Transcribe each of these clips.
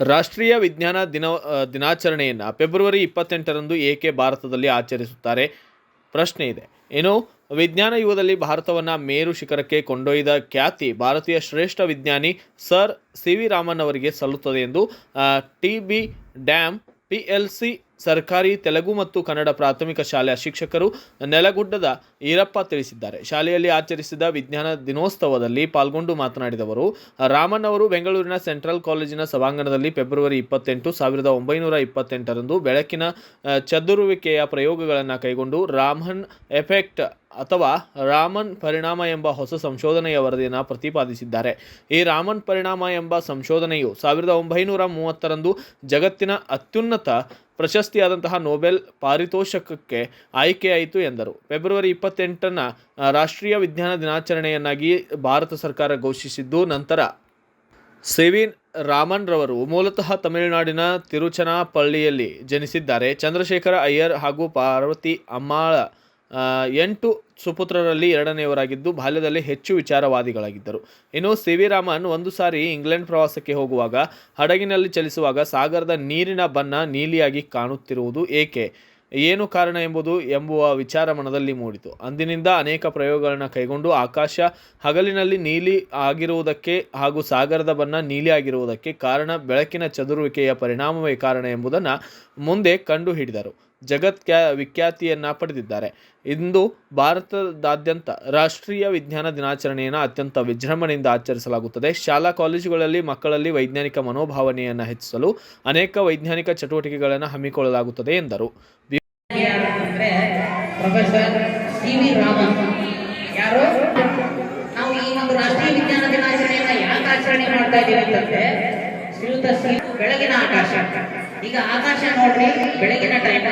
ರಾಷ್ಟ್ರೀಯ ವಿಜ್ಞಾನ ದಿನ ದಿನಾಚರಣೆಯನ್ನು ಫೆಬ್ರವರಿ ಇಪ್ಪತ್ತೆಂಟರಂದು ಏಕೆ ಭಾರತದಲ್ಲಿ ಆಚರಿಸುತ್ತಾರೆ? ಪ್ರಶ್ನೆ ಇದೆ. ಏನು? ವಿಜ್ಞಾನ ಯುಗದಲ್ಲಿ ಭಾರತವನ್ನು ಮೇರು ಶಿಖರಕ್ಕೆ ಕೊಂಡೊಯ್ದ ಖ್ಯಾತಿ ಭಾರತೀಯ ಶ್ರೇಷ್ಠ ವಿಜ್ಞಾನಿ ಸರ್ ಸಿ ವಿ ರಾಮನ್ ಅವರಿಗೆ ಸಲ್ಲುತ್ತದೆ ಎಂದು T B dam P L C ಸರ್ಕಾರಿ, ತೆಲುಗು ಮತ್ತು ಕನ್ನಡ ಪ್ರಾಥಮಿಕ ಶಾಲೆಯ ಶಿಕ್ಷಕರು ನೆಲಗುಡ್ಡದ ಈರಪ್ಪ ತಿಳಿಸಿದ್ದಾರೆ. ಶಾಲೆಯಲ್ಲಿ ಆಚರಿಸಿದ ವಿಜ್ಞಾನ ದಿನೋತ್ಸವದಲ್ಲಿ ಪಾಲ್ಗೊಂಡು ಮಾತನಾಡಿದವರು, ರಾಮನ್ ಅವರು ಬೆಂಗಳೂರಿನ ಸೆಂಟ್ರಲ್ ಕಾಲೇಜಿನ ಸಭಾಂಗಣದಲ್ಲಿ ಫೆಬ್ರವರಿ ಇಪ್ಪತ್ತೆಂಟು, ಸಾವಿರದ ಒಂಬೈನೂರ ಇಪ್ಪತ್ತೆಂಟರಂದು ಬೆಳಕಿನ ಚದುರುವಿಕೆಯ ಪ್ರಯೋಗಗಳನ್ನು ಕೈಗೊಂಡು ರಾಮನ್ ಎಫೆಕ್ಟ್ ಅಥವಾ ರಾಮನ್ ಪರಿಣಾಮ ಎಂಬ ಹೊಸ ಸಂಶೋಧನೆಯ ವರದಿಯನ್ನು ಪ್ರತಿಪಾದಿಸಿದ್ದಾರೆ. ಈ ರಾಮನ್ ಪರಿಣಾಮ ಎಂಬ ಸಂಶೋಧನೆಯು ಸಾವಿರದ ಒಂಬೈನೂರ ಮೂವತ್ತರಂದು ಜಗತ್ತಿನ ಅತ್ಯುನ್ನತ ಪ್ರಶಸ್ತಿಯಾದಂತಹ ನೋಬೆಲ್ ಪಾರಿತೋಷಕಕ್ಕೆ ಆಯ್ಕೆಯಾಯಿತು ಎಂದರು. ಫೆಬ್ರವರಿ ಇಪ್ಪತ್ತೆಂಟನ ರಾಷ್ಟ್ರೀಯ ವಿಜ್ಞಾನ ದಿನಾಚರಣೆಯನ್ನಾಗಿ ಭಾರತ ಸರ್ಕಾರ ಘೋಷಿಸಿದ್ದು, ನಂತರ ಸೆವಿನ್ ರಾಮನ್ ರವರು ಮೂಲತಃ ತಮಿಳುನಾಡಿನ ತಿರುಚನಾಪಳ್ಳಿಯಲ್ಲಿ ಜನಿಸಿದ್ದಾರೆ. ಚಂದ್ರಶೇಖರ ಅಯ್ಯರ್ ಹಾಗೂ ಪಾರ್ವತಿ ಅಮ್ಮಾಳ ಎಂಟು ಸುಪುತ್ರರಲ್ಲಿ ಎರಡನೆಯವರಾಗಿದ್ದು ಬಾಲ್ಯದಲ್ಲಿ ಹೆಚ್ಚು ವಿಚಾರವಾದಿಗಳಾಗಿದ್ದರು. ಇನ್ನು ಸಿ ವಿ ರಾಮನ್ ಒಂದು ಸಾರಿ ಇಂಗ್ಲೆಂಡ್ ಪ್ರವಾಸಕ್ಕೆ ಹೋಗುವಾಗ ಹಡಗಿನಲ್ಲಿ ಚಲಿಸುವಾಗ ಸಾಗರದ ನೀರಿನ ಬಣ್ಣ ನೀಲಿಯಾಗಿ ಕಾಣುತ್ತಿರುವುದು ಏಕೆ? ಏನು ಕಾರಣ ಎಂಬುದು ಎಂಬುವ ವಿಚಾರ ಮನದಲ್ಲಿ ಮೂಡಿತು. ಅಂದಿನಿಂದ ಅನೇಕ ಪ್ರಯೋಗಗಳನ್ನು ಕೈಗೊಂಡು ಆಕಾಶ ಹಗಲಿನಲ್ಲಿ ನೀಲಿ ಆಗಿರುವುದಕ್ಕೆ ಹಾಗೂ ಸಾಗರದ ಬಣ್ಣ ನೀಲಿ ಆಗಿರುವುದಕ್ಕೆ ಕಾರಣ ಬೆಳಕಿನ ಚದುರುವಿಕೆಯ ಪರಿಣಾಮವೇ ಕಾರಣ ಎಂಬುದನ್ನು ಮುಂದೆ ಕಂಡುಹಿಡಿದರು. ಜಗತ್ ಕ್ಯಾ ವಿಖ್ಯಾತಿಯನ್ನು ಪಡೆದಿದ್ದಾರೆ. ಇಂದು ಭಾರತದಾದ್ಯಂತ ರಾಷ್ಟ್ರೀಯ ವಿಜ್ಞಾನ ದಿನಾಚರಣೆಯನ್ನು ಅತ್ಯಂತ ವಿಜೃಂಭಣೆಯಿಂದ ಆಚರಿಸಲಾಗುತ್ತದೆ. ಶಾಲಾ ಕಾಲೇಜುಗಳಲ್ಲಿ ಮಕ್ಕಳಲ್ಲಿ ವೈಜ್ಞಾನಿಕ ಮನೋಭಾವನೆಯನ್ನು ಹೆಚ್ಚಿಸಲು ಅನೇಕ ವೈಜ್ಞಾನಿಕ ಚಟುವಟಿಕೆಗಳನ್ನು ಹಮ್ಮಿಕೊಳ್ಳಲಾಗುತ್ತದೆ ಎಂದರು. ನಾವು ಈ ಒಂದು ರಾಷ್ಟ್ರೀಯ ವಿಜ್ಞಾನ ದಿನಾಚರಣೆಯನ್ನು ಯಾಕೆ ಆಚರಣೆ ಮಾಡ್ತಾ ಇದ್ದೀವಿ ಅಂತಂದ್ರೆ ಶ್ರೀಯುತ ಸಿ ಬೆಳಗಿನ ಆಕಾಶ ಈಗ ಆಕಾಶ ನೋಡ್ರಿ ಬೆಳಗಿನ ಟೈಮ್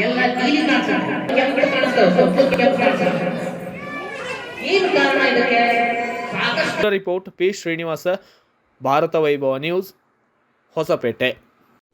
ಎಲ್ಲ ನೀಲಿ ಕಾಣಿಸುತ್ತೆ ಕೆಂಪು ಕಾಣಿಸ್ತವೆ ಸ್ವಲ್ಪ ಕೆಂಪು ಕಾಣಿಸ್ತವೆ ಏನು ಕಾರಣ ಇದಕ್ಕೆ ಸಾಕಷ್ಟು report P Srinivasa Bharat Vaibhava news Hosapete